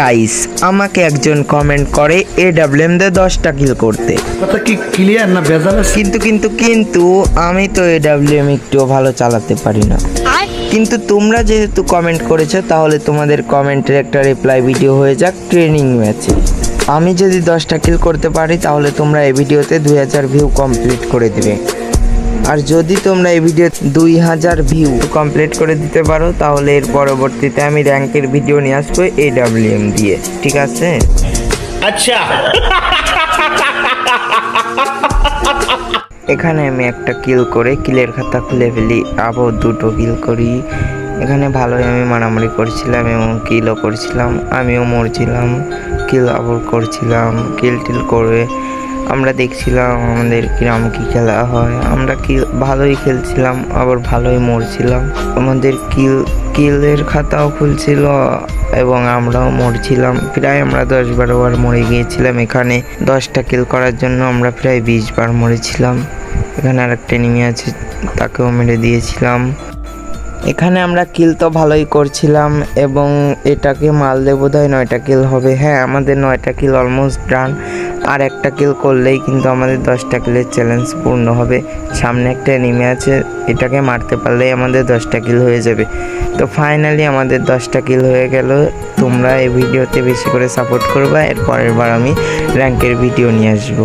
Guys আমাকে একজন comment করে এ ডাব্লিউএম দে দশটা কিল করতে। কথা কি ক্লিয়ার না ভেজাল কিন্তু কিন্তু কিন্তু আমি তো এ ডাব্লিউএম একটুও ভালো চালাতে পারি না। কিন্তু তোমরা যেহেতু কমেন্ট করেছ তাহলে তোমাদের কমেন্টের একটা রিপ্লাই ভিডিও হয়ে যাক ট্রেনিং ম্যাচে আমি যদি দশটা কিল করতে পারি তাহলে তোমরা এই ভিডিওতে দুই হাজার ভিউ কমপ্লিট করে দেবে। আর যদি তোমরা এই ভিডিও দুই হাজার ভিউ কমপ্লিট করে দিতে পারো তাহলে এর পরবর্তীতে আমি র্যাঙ্কের ভিডিও নিয়ে আসব এ ডাব্লিউএম দিয়ে। ঠিক আছে? আচ্ছা। এখানে আমি একটা কিল করে কিলের খাতা খুলে ফেলি। আবার দুটো কিল করি। এখানে ভালোই আমি মারামারি করছিলাম এবং কিলও করছিলাম। আমিও মরছিলাম। কিল আবার করছিলাম। কিল টিল করে আমরা দেখছিলাম আমাদের কিরম কি খেলা হয়। আমরা কি ভালোই খেলছিলাম, আবার ভালোই মরছিলাম। আমাদের কিল, কিলের খাতাও খুলছিল এবং আমরাও মরছিলাম। প্রায় আমরা দশ বারো বার মরে গিয়েছিলাম। এখানে দশটা কিল করার জন্য আমরা প্রায় বিশ বার মরেছিলাম। এখানে আরেকটা এনিমি আছে, তাকেও মেরে দিয়েছিলাম। এখানে আমরা কিল তো ভালোই করছিলাম এবং এটাকে মাল বোধ হয় নয়টা কিল হবে। হ্যাঁ আমাদের নয়টা কিল অলমোস্ট ডান আর একটা কিল করলেই কিন্তু আমাদের দশটা কিলের চ্যালেঞ্জ পূর্ণ হবে। সামনে একটা এনিমি আছে, এটাকে মারতে পারলেই আমাদের দশটা কিল হয়ে যাবে। তো ফাইনালি আমাদের দশটা কিল হয়ে গেল। তোমরা এই ভিডিওতে বেশি করে সাপোর্ট করবা এর পরের বার আমি র্যাঙ্কের ভিডিও নিয়ে আসব।